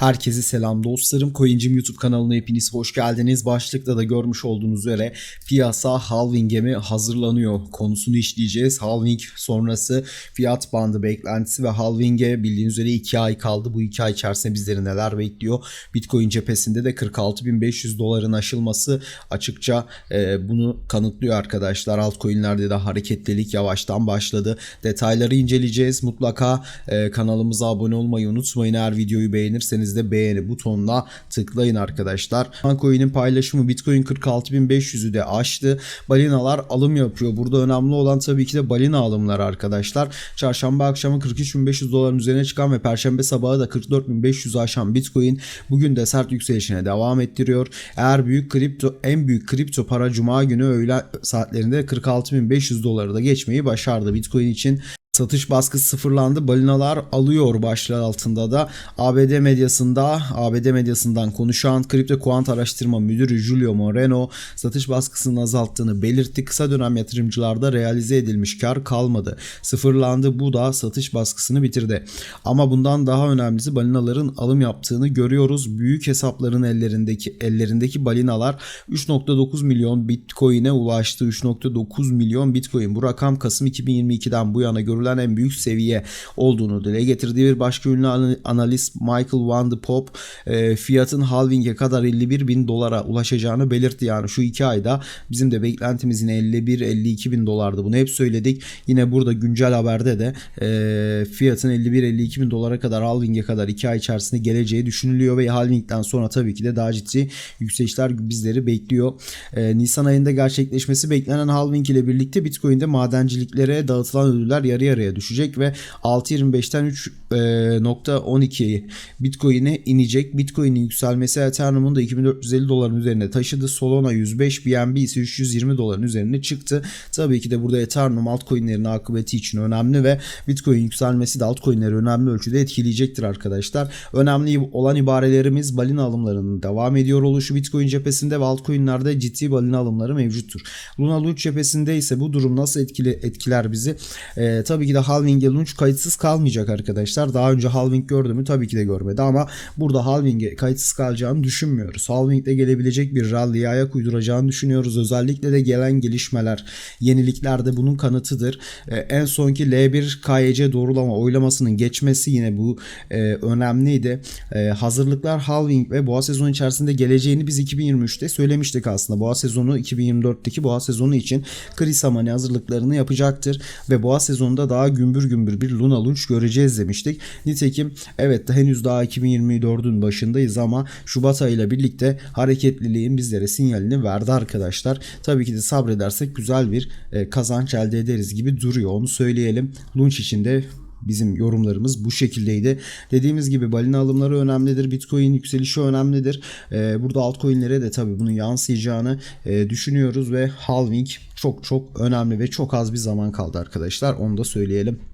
Herkese selam dostlarım. Coincim YouTube kanalına hepiniz hoş geldiniz. Başlıkta da görmüş olduğunuz üzere piyasa halving'e mi hazırlanıyor konusunu işleyeceğiz. Halving sonrası fiyat bandı beklentisi ve halving'e bildiğiniz üzere 2 ay kaldı. Bu 2 ay içerisinde bizleri neler bekliyor? Bitcoin cephesinde de 46.500 doların aşılması açıkça e, bunu kanıtlıyor arkadaşlar. Altcoin'lerde de hareketlilik yavaştan başladı. Detayları inceleyeceğiz. Mutlaka e, kanalımıza abone olmayı unutmayın. Eğer videoyu beğenirseniz de beğeni butonuna tıklayın arkadaşlar. Bitcoin'in paylaşımı Bitcoin 46.500'ü de aştı. Balinalar alım yapıyor. Burada önemli olan tabii ki de balina alımları arkadaşlar. Çarşamba akşamı 43.500 doların üzerine çıkan ve perşembe sabahı da 44.500 aşan Bitcoin bugün de sert yükselişine devam ettiriyor. Eğer büyük kripto en büyük kripto para cuma günü öğlen saatlerinde 46.500 doları da geçmeyi başardı Bitcoin için. Satış baskısı sıfırlandı. Balinalar alıyor başlığı altında da ABD medyasında ABD medyasından konuşan kripto kuant araştırma müdürü Julio Moreno satış baskısının azalttığını belirtti. Kısa dönem yatırımcılarda realize edilmiş kar kalmadı. Sıfırlandı. Bu da satış baskısını bitirdi. Ama bundan daha önemlisi balinaların alım yaptığını görüyoruz. Büyük hesapların ellerindeki ellerindeki balinalar 3.9 milyon Bitcoin'e ulaştı. 3.9 milyon Bitcoin. Bu rakam Kasım 2022'den bu yana görülen en büyük seviye olduğunu dile getirdiği bir başka ünlü analist Michael Van de Pop e, fiyatın halving'e kadar 51 bin dolara ulaşacağını belirtti. Yani şu iki ayda bizim de beklentimiz yine 51-52 bin dolardı. Bunu hep söyledik. Yine burada güncel haberde de e, fiyatın 51-52 bin dolara kadar halving'e kadar iki ay içerisinde geleceği düşünülüyor ve halving'den sonra tabii ki de daha ciddi yükselişler bizleri bekliyor. E, Nisan ayında gerçekleşmesi beklenen halving ile birlikte Bitcoin'de madenciliklere dağıtılan ödüller yarı yarıya düşecek ve 6.25'ten 3.12'yi Bitcoin'e inecek. Bitcoin'in yükselmesi Ethereum'un da 2450 doların üzerine taşıdı. Solana 105, BNB ise 320 doların üzerine çıktı. Tabii ki de burada Ethereum altcoin'lerin akıbeti için önemli ve Bitcoin yükselmesi de altcoin'leri önemli ölçüde etkileyecektir arkadaşlar. Önemli olan ibarelerimiz balina alımlarının devam ediyor oluşu Bitcoin cephesinde ve altcoin'lerde ciddi balina alımları mevcuttur. Luna Launch cephesinde ise bu durum nasıl etkili etkiler bizi? Ee, tabii ki de halving'e launch kayıtsız kalmayacak arkadaşlar. Daha önce halving gördü mü? Tabii ki de görmedi ama burada halving'e kayıtsız kalacağını düşünmüyoruz. Halving'de gelebilecek bir rally'ye ayak uyduracağını düşünüyoruz. Özellikle de gelen gelişmeler, yenilikler de bunun kanıtıdır. Ee, en sonki L1 KYC doğrulama oylamasının geçmesi yine bu e, önemliydi. E, hazırlıklar halving ve boğa sezonu içerisinde geleceğini biz 2023'te söylemiştik aslında. Boğa sezonu 2024'teki boğa sezonu için Chris Amani hazırlıklarını yapacaktır ve boğa sezonunda daha gümbür gümbür bir Luna Launch göreceğiz demiştik. Nitekim evet henüz daha 2024'ün başındayız ama Şubat ayıyla birlikte hareketliliğin bizlere sinyalini verdi arkadaşlar. Tabii ki de sabredersek güzel bir e, kazanç elde ederiz gibi duruyor onu söyleyelim. Launch içinde bizim yorumlarımız bu şekildeydi. Dediğimiz gibi balina alımları önemlidir. Bitcoin yükselişi önemlidir. Ee, burada altcoin'lere de tabii bunun yansıyacağını e, düşünüyoruz ve halving çok çok önemli ve çok az bir zaman kaldı arkadaşlar. Onu da söyleyelim.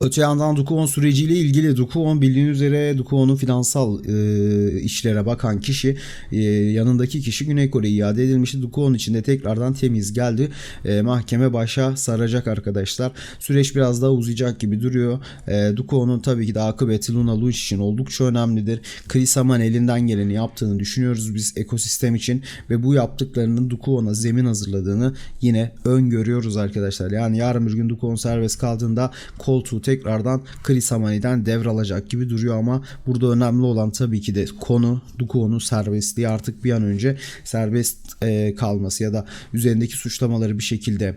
Öte yandan Dukuon süreciyle ilgili Dukuon bildiğiniz üzere Dukuon'un finansal e, işlere bakan kişi e, yanındaki kişi Güney Kore'ye iade edilmişti. Dukuon içinde tekrardan temiz geldi. E, mahkeme başa saracak arkadaşlar. Süreç biraz daha uzayacak gibi duruyor. E, Dukuon'un tabii ki de akıbeti Luna Luch için oldukça önemlidir. Chris Aman elinden geleni yaptığını düşünüyoruz biz ekosistem için ve bu yaptıklarının Dukuon'a zemin hazırladığını yine öngörüyoruz arkadaşlar. Yani yarın bir gün Dukuon serbest kaldığında koltuğu tekrardan Chris Amani'den devralacak gibi duruyor ama burada önemli olan tabii ki de konu Dukuon'un serbestliği artık bir an önce serbest e, kalması ya da üzerindeki suçlamaları bir şekilde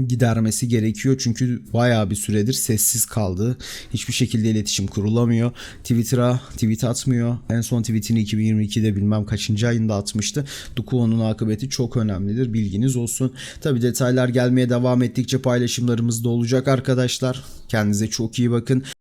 gidermesi gerekiyor. Çünkü bayağı bir süredir sessiz kaldı. Hiçbir şekilde iletişim kurulamıyor. Twitter'a tweet atmıyor. En son tweetini 2022'de bilmem kaçıncı ayında atmıştı. Dukuo'nun akıbeti çok önemlidir. Bilginiz olsun. Tabi detaylar gelmeye devam ettikçe paylaşımlarımız da olacak arkadaşlar. Kendinize çok iyi bakın.